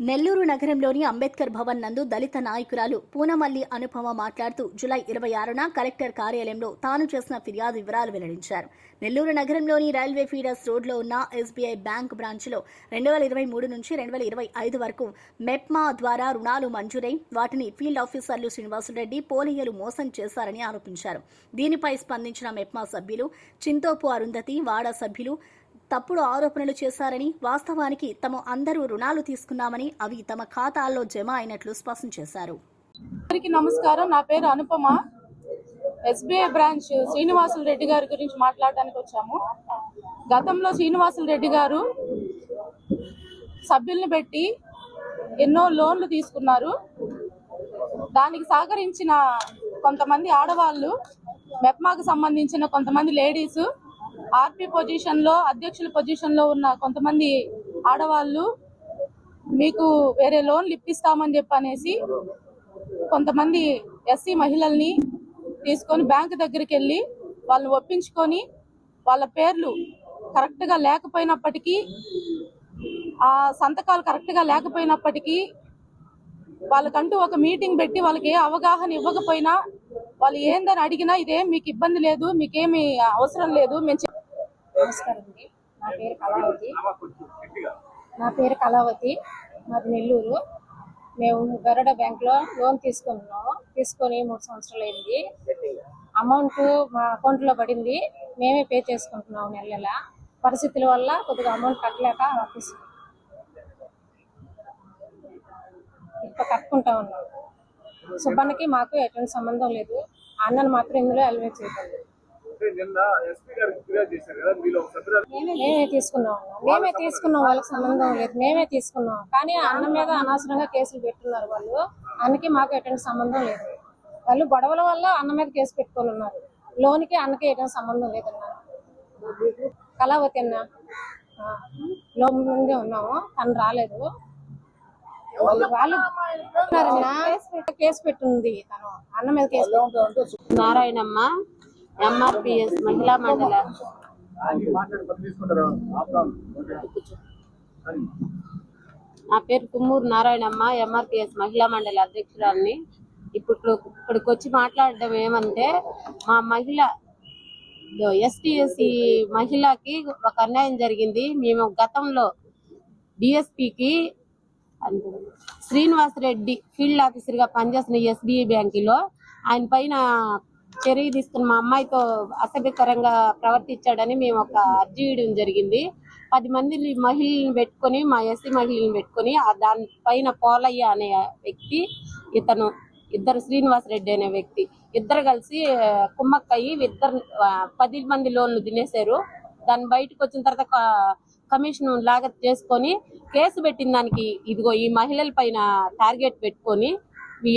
నెల్లూరు నగరంలోని అంబేద్కర్ భవన్ నందు దళిత నాయకురాలు పూనమల్లి అనుపమ మాట్లాడుతూ జులై ఇరవై ఆరున కలెక్టర్ కార్యాలయంలో తాను చేసిన ఫిర్యాదు వివరాలు వెల్లడించారు. నెల్లూరు నగరంలోని రైల్వే ఫీడర్స్ రోడ్లో ఉన్న ఎస్బీఐ బ్యాంక్ బ్రాంచ్లో రెండు వేల ఇరవై మూడు నుంచి రెండు వేల ఇరవై ఐదు వరకు మెప్మా ద్వారా రుణాలు మంజూరై వాటిని ఫీల్డ్ ఆఫీసర్లు శ్రీనివాసులరెడ్డి పోలియలు మోసం చేశారని ఆరోపించారు. దీనిపై స్పందించిన మెప్మా సభ్యులు చింతోపు అరుంధతి వాడా సభ్యులు తప్పుడు ఆరోపణలు చేశారని వాస్తవానికి తమ అందరూ రుణాలు తీసుకున్నామని అవి తమ ఖాతాల్లో జమ అయినట్లు స్పష్టం చేశారు. అందరికీ నమస్కారం. నా పేరు అనుపమ. ఎస్బీఐ బ్రాంచ్ శ్రీనివాసులు రెడ్డి గారి గురించి మాట్లాడడానికి వచ్చాము. గతంలో శ్రీనివాసులు రెడ్డి గారు సభ్యుల్ని పెట్టి ఎన్నో లోన్లు తీసుకున్నారు. దానికి సహకరించిన కొంతమంది ఆడవాళ్ళు మెప్మాకు సంబంధించిన కొంతమంది లేడీస్ ఆర్పి పొజిషన్లో అధ్యక్షుల పొజిషన్లో ఉన్న కొంతమంది ఆడవాళ్ళు మీకు వేరే లోన్లు ఇప్పిస్తామని చెప్పనేసి కొంతమంది ఎస్సీ మహిళల్ని తీసుకొని బ్యాంక్ దగ్గరికి వెళ్ళి వాళ్ళని ఒప్పించుకొని వాళ్ళ పేర్లు కరెక్ట్గా లేకపోయినప్పటికీ ఆ సంతకాలు కరెక్ట్గా లేకపోయినప్పటికీ వాళ్ళకంటూ ఒక మీటింగ్ పెట్టి వాళ్ళకి ఏ అవగాహన ఇవ్వకపోయినా వాళ్ళు ఏందని అడిగినా ఇదేం మీకు ఇబ్బంది లేదు మీకేమి అవసరం లేదు మేము నమస్కారం అండి. నా పేరు కళావతి. నా పేరు కళావతి. మాది నెల్లూరు. మేము బరోడా బ్యాంక్లో లోన్ తీసుకున్నాము. తీసుకొని మూడు సంవత్సరాలు అయింది. అమౌంట్ మా అకౌంట్లో పడింది. మేమే పే చేసుకుంటున్నాము నెల నెల. పరిస్థితుల వల్ల కొద్దిగా అమౌంట్ కట్టలేక ఆఫీస్ ఇప్పుడు కట్టుకుంటా ఉన్నాం సుబ్బన్నకి మాకు ఎటువంటి సంబంధం లేదు. అన్నను మాత్రం ఇందులో ఎలివేట్ చేయకండి. మేమే తీసుకున్నాం మేమే తీసుకున్నాం వాళ్ళకి సంబంధం లేదు. మేమే తీసుకున్నాం. కానీ అన్న మీద అనవసరంగా కేసులు పెట్టున్నారు వాళ్ళు. అన్నకి మాకు ఎటువంటి సంబంధం లేదు. వాళ్ళు గొడవల వల్ల అన్న మీద కేసు పెట్టుకొని ఉన్నారు. లోన్కి అన్నకి ఎటువంటి సంబంధం లేదన్నా. కళావతి అన్న లోన్ ముందే ఉన్నాము. తను రాలేదు. వాళ్ళు కేసు పెట్టుంది తను. అన్న మీద కేసు. నారాయణమ్మ ఎంఆర్పిఎస్ మహిళా మండల. నా పేరు కుమ్మూరు నారాయణమ్మ ఎంఆర్పిఎస్ మహిళా మండలి అధ్యక్షురాలిని. ఇప్పుడు ఇక్కడికి వచ్చి మాట్లాడడం ఏమంటే మా మహిళ ఎస్టీఎస్సి మహిళకి ఒక అన్యాయం జరిగింది. మేము గతంలో డిఎస్పికి శ్రీనివాస్ రెడ్డి ఫీల్డ్ ఆఫీసర్గా ఎస్బీఐ బ్యాంకులో ఆయన పైన చర్య తీసుకుని మా అమ్మాయితో అసభ్యకరంగా ప్రవర్తించాడని మేము ఒక అర్జీ ఇవ్వడం జరిగింది. పది మంది మహిళలను పెట్టుకొని మా ఎస్సీ మహిళలను పెట్టుకొని దానిపైన పోలయ్య అనే వ్యక్తి ఇతను ఇద్దరు శ్రీనివాస్ రెడ్డి అనే వ్యక్తి ఇద్దరు కలిసి కుమ్మక్కయ్యి ఇద్దరు పది మంది లోన్లు తినేశారు. దాన్ని బయటకు వచ్చిన తర్వాత కమిషన్ లాగా చేసుకొని కేసు పెట్టిన దానికి ఇదిగో ఈ మహిళల పైన టార్గెట్ పెట్టుకొని ఈ